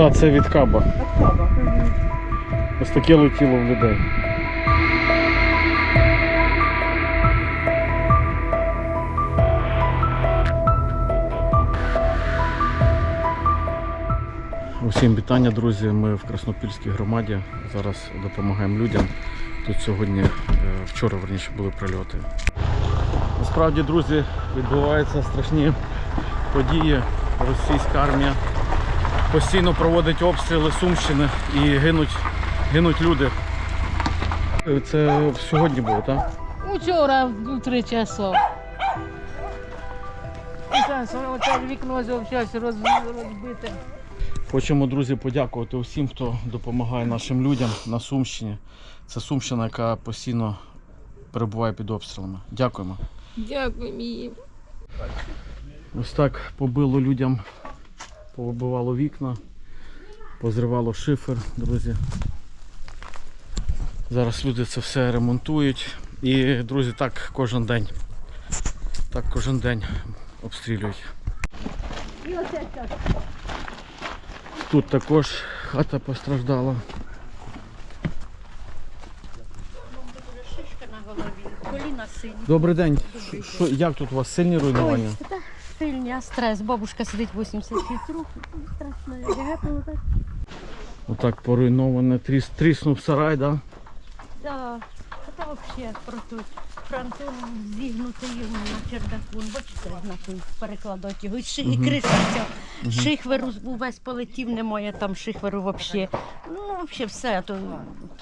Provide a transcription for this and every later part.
Та це від каба. Каба. Ось таке летіло в людей. Усім вітання, друзі. Ми в Краснопільській громаді. Зараз допомагаємо людям. Тут сьогодні, е, вчора верніше були прильоти. Насправді, друзі, відбуваються страшні події. Російська армія постійно проводить обстріли Сумщини і гинуть, гинуть люди. Це сьогодні було, так? Учора в три часов. Оце вікно зовсім розбите. Хочемо, друзі, подякувати усім, хто допомагає нашим людям на Сумщині. Це Сумщина, яка постійно перебуває під обстрілами. Дякуємо. Дякую їм. Ось так побило людям, повибивало вікна, позривало шифер, друзі. Зараз люди це все ремонтують. І, друзі, так кожен день. Так кожен день обстрілюють. Тут також хата постраждала. Добрий день. Що, як тут у вас сильні руйнування? А стрес. Бабушка сидить 86 років. Страшно, гепнуло так. Отак поруйноване, тріс, тріснув сарай, да? Да. А то взагалі просто фронтон зігнутий на чердаку. Ну, Бачите, на той перекладати його. І, і криша вся. Шихверу увесь полетів, немає там шихверу взагалі. Ну, взагалі все, а то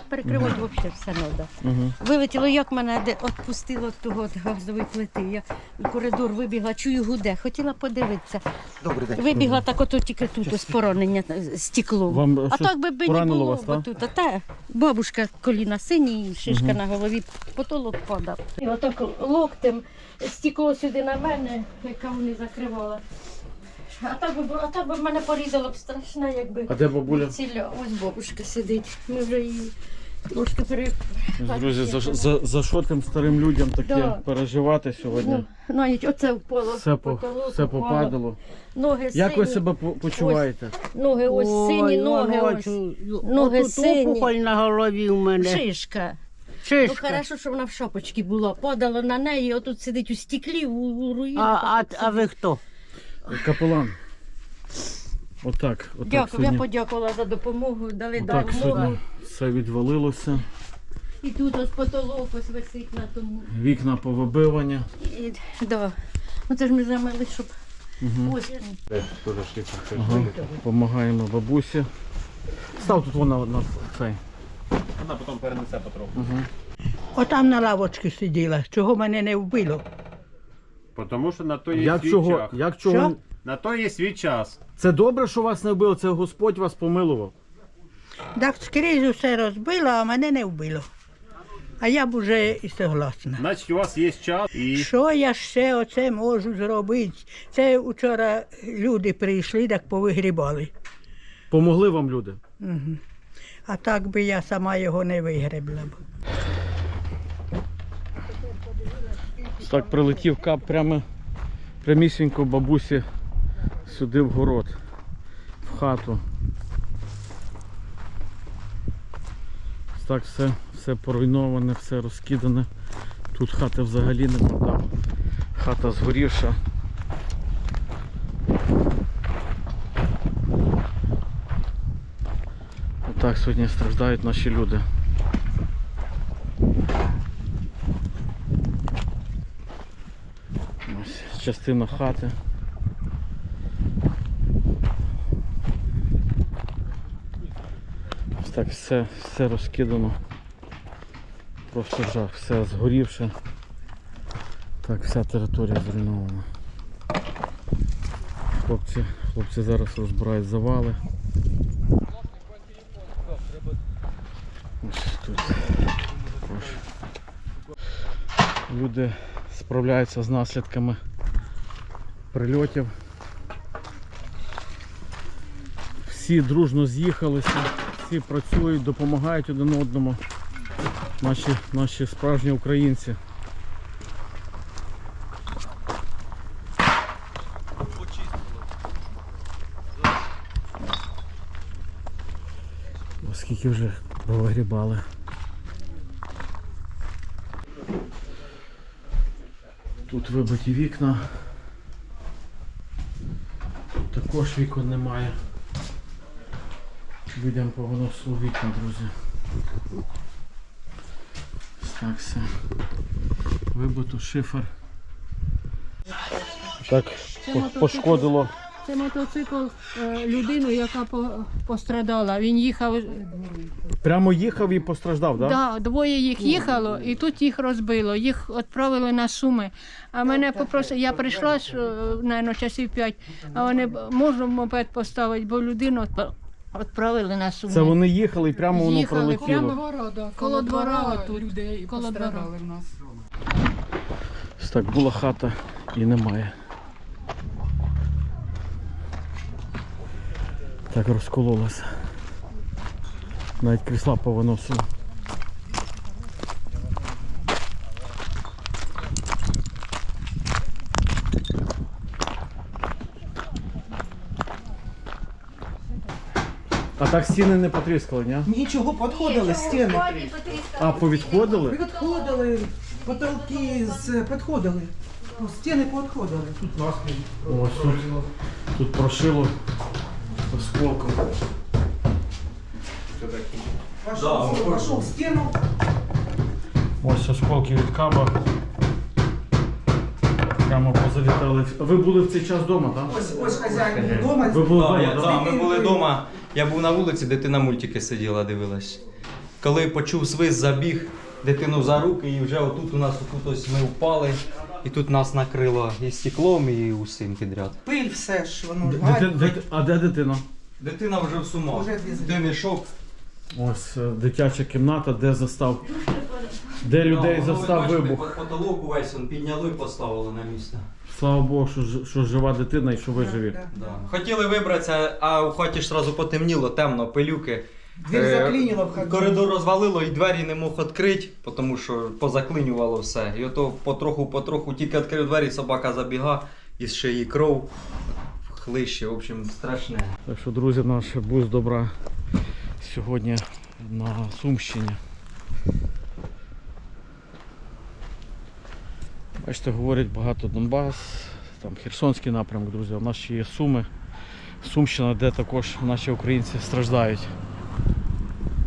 перекривати взагалі все треба. Угу. Вилетіло, як мене де відпустило від того от газової плити. Я в коридор вибігла, чую гуде. Хотіла подивитися. Добрий день. Вибігла так, ото тільки тут ось поранення е, стекло. Вам а щось так би, би не поранило було вас, бо так? тут. А та бабушка коліна сині, шишка на голові, потолок падав. І отак локтем стекло сюди на мене, яка вони закривала. А так би, було- а так би мене порізало б страшно, якби. А де бабуля? Ціля, ось бабушка сидить. Ми вже її трошки пере... Друзі, за, за, за що тим старим людям таке Да. переживати сьогодні? Ну, навіть оце впало. Все, по, потолок все впало. попадало. Ноги Як ви сині. себе по- почуваєте? Ноги ось сині, ноги ось. Ноги Отут сині. опухоль на голові у мене. Шишка. Ну, Шишка. хорошо, що вона в шапочці була. Падало на неї, отут сидить у стеклі, у, у руїні. А, а, а ви хто? Капелан. Отак. отак Дякую, я сьогодні, подякувала за допомогу, дали отак допомогу. сьогодні все відвалилося. І тут ось потолок ось висить на тому. Вікна повибивані. І, да. Ну це ж ми замили, щоб Угу. ось. Ага. Помагаємо бабусі. Став тут вона на цей. Отам на лавочці сиділа. Чого мене не вбило? Тому що на то є Як свій чого? час. Як чого? Що? На то є свій час. Це добре, що вас не вбило, це Господь вас помилував. Так скрізь усе розбило, а мене не вбило. А я б уже і согласна. Значить, у вас є час і Що я ще оце можу зробити? Це вчора люди прийшли, так повигрібали. Помогли вам люди. Угу. А так би я сама його не вигребла б. Ось Так прилетів кап прямо прямісінько бабусі сюди в город, в хату. Так все, все поруйноване, все розкидане. Тут хати взагалі нема, там хата згорівша. Отак сьогодні страждають наші люди. Ось частина хати. Ось так все, все розкидано. Просто жах, все згорівше. Так, вся територія зруйнована. Хлопці, хлопці зараз розбирають завали. Ось тут. Також. Люди справляються з наслідками прильотів. Всі дружно з'їхалися, всі працюють, допомагають один одному. Наші, наші справжні українці. скільки вже повигрібали. Тут вибиті вікна. Також вікон немає. Людям повиносило вікна, друзі. Ось Так все. Вибито шифер. Так, по- пошкодило. Це мотоцикл е, людину, яка по- пострадала. Він їхав, Прямо їхав і постраждав, так? да, двоє їх їхало, і тут їх розбило. Їх відправили на суми. А мене попросили, я прийшла, що, наверно, часів п'ять, а вони б- можна мопед поставити, бо людину відпра- відправили на суми. Це вони їхали і прямо воно Їхали пролетіло. прямо Двора, да, Коло двора тут, людей коло пострадали в нас. Так, була хата і немає. Так розкололася. Навіть крісла повиносило. А так стіни не потріскали, ні? Нічого, підходили стіни. А, повідходили? Підходили, потолки з підходили. Ну, Стіни підходили. Ось тут, тут прошило осколком. Пошов, пошов в стіну. Ось осколки від каба. Прямо позалітали. Ви були в цей час вдома, так? Ось, ось хазяїн вдома. Ви були Да, вдома, я, так? да, ми були вдома. Я був на вулиці, дитина мультики сиділа, дивилась. Коли почув свист, забіг дитину за руки, і вже отут у нас отут ось ми впали, і тут нас накрило і стеклом, і усім підряд. Пиль все ж, воно Дити- А де дитина? Дитина вже в сумах. Дві Дитини шок. Ось е, дитяча кімната, де застав. Де людей Да, воно, застав бачите, вибух. Потолок увесь он підняли і поставили на місце. Слава Богу, що, ж- що жива дитина і що ви живі. Да. Да. Хотіли вибратися, а у хаті ж одразу потемніло, темно, пилюки. Двір Е, заклинило в хаті. Коридор розвалило і двері не мог відкрити, тому що позаклинювало все. І ото потроху-потроху тільки відкрив двері, собака забіга, із шиї кров, хлище, в общем, страшне. Так що, друзі, наш бус добра сьогодні на Сумщині. Бачите, говорять багато Донбас, там Херсонський напрямок, друзі. У нас ще є Суми. Сумщина, де також наші українці страждають.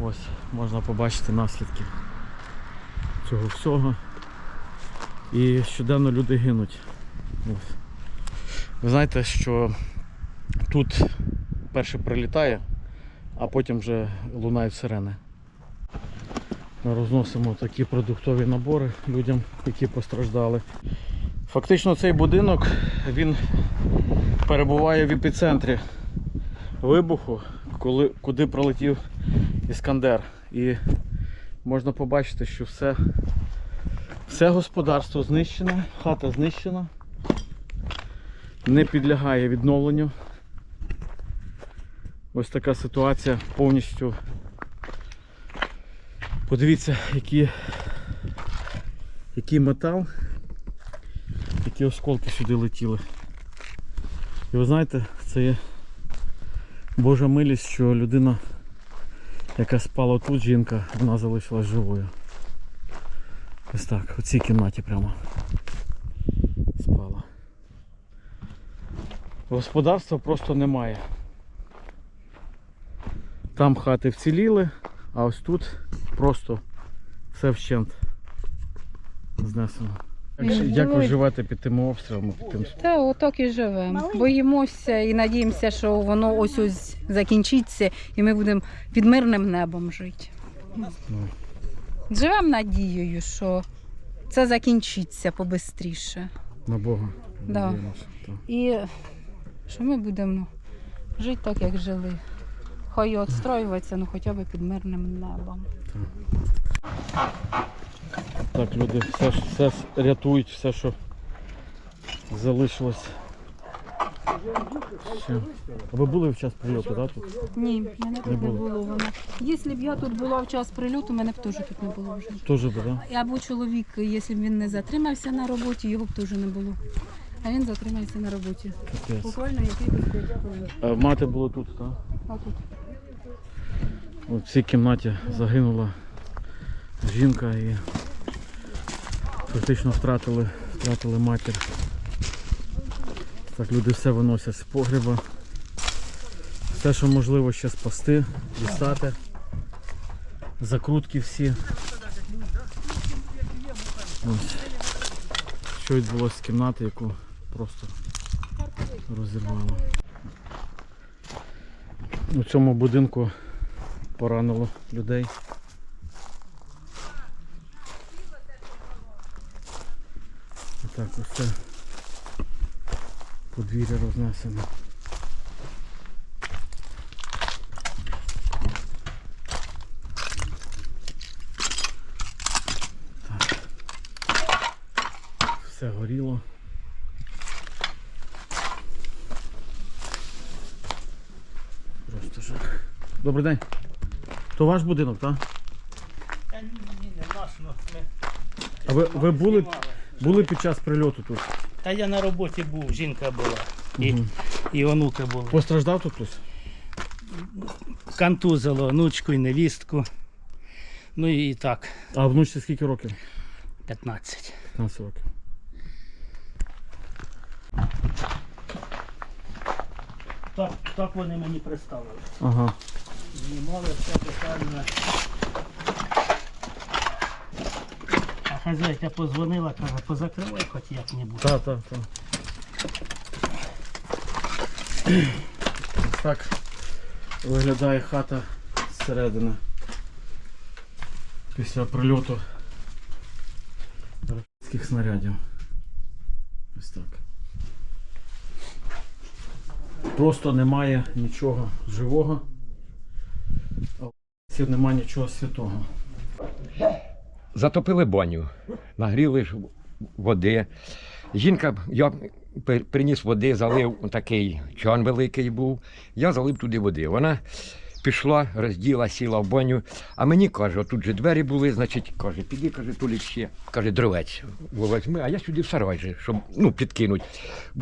Ось можна побачити наслідки цього всього. І щоденно люди гинуть. Ось. Ви знаєте, що тут перше прилітає, а потім вже лунають сирени. Ми розносимо такі продуктові набори людям, які постраждали. Фактично цей будинок він перебуває в епіцентрі вибуху, коли, куди пролетів Іскандер. І можна побачити, що все, все господарство знищене, хата знищена, не підлягає відновленню. Ось така ситуація повністю. Подивіться, які, який метал, які осколки сюди летіли. І ви знаєте, це є Божа милість, що людина, яка спала тут, жінка, вона залишилась живою. Ось так, у цій кімнаті прямо спала. Господарства просто немає. Там хати вціліли, а ось тут просто все вщент знесено. Як, ви живете під тими обстрілами? Під тим... Та отак і живемо. Боїмося і надіємося, що воно ось ось закінчиться, і ми будемо під мирним небом жити. Живемо надією, що це закінчиться побистріше. На Бога. Да. І що ми будемо жити так, як жили. Хай і відстроюватися, ну хоча б під мирним небом. Так, люди все, все рятують, все, що залишилось. Ще. А Ви були в час прильоту, так? Тут? Ні, мене тут Не було. було. Воно. Якщо б я тут була в час прильоту, мене б теж тут не було вже. Теж би, так? Або чоловік, якщо б він не затримався на роботі, його б теж не було. А він затримався на роботі. Капець. Буквально який тут. А Мати було тут, так? А тут. В цій кімнаті загинула жінка і фактично втратили, втратили матір. Так, люди все виносять з погреба. Все, що можливо ще спасти, дістати. Закрутки всі. Ось. Що відбулося з кімнати, яку просто розірвало. У цьому будинку поранило людей. Так, ось це подвір'я рознесено. Так. Все горіло. Просто жах. Добрий день. То ваш будинок, так? Та ні, ні, не наш, ну, ми- А ви, ви були, були під час прильоту тут? Та я на роботі був, жінка була. І, Мгм. і онука була. Постраждав тут хтось? Контузило онучку і невістку. Ну і так, А внучці скільки років? 15. 15 років. Так, так вони мені представили. Ага. Знімали все питання. А хазяйка позвонила, каже, позакривай хоч як-небудь. Так, так, так. Ось так виглядає хата зсередини. Після прильоту російських снарядів. Ось так. Просто немає нічого живого. А немає нічого святого. Затопили баню, нагріли води. Жінка, я приніс води, залив такий чан великий був. Я залив туди води. Вона пішла, розділа, сіла в баню. А мені каже, тут же двері були, значить, каже, піди, каже, туди ще. Каже, дровець возьми, а я сюди в сарай же, щоб ну, підкинуть,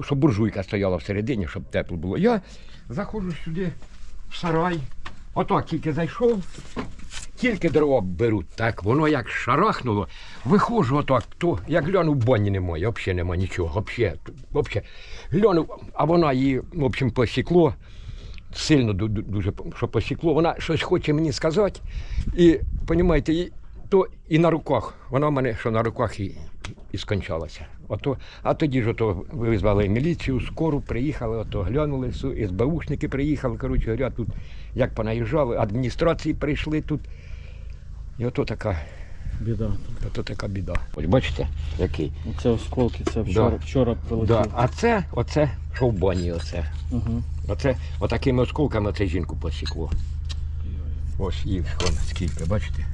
щоб буржуйка стояла всередині, щоб тепло було. Я заходжу сюди в сарай. Отак тільки зайшов, тільки дрова беруть, так воно як шарахнуло. Виходжу отак, то як гляну, бані немає, взагалі немає нічого, взагалі, взагалі. Гляну, а вона її, в общем, посікло, сильно ду- ду- дуже, що посікло. Вона щось хоче мені сказати. І, розумієте, і, то і на руках, вона в мене що на руках і, і скончалася. Ото, а тоді ж ото визвали міліцію, скору, приїхали, ото глянули, СБУшники приїхали, коротше говоря, тут як понаїжджали, адміністрації прийшли тут. І ото така, Біда. ото така біда. Ось бачите, який. Оце осколки, це вчора, Да. вчора прилетіло. Да. А це, оце, що в бані, оце. Угу. Оце, отакими осколками це жінку посікло. Ось їх скільки, бачите?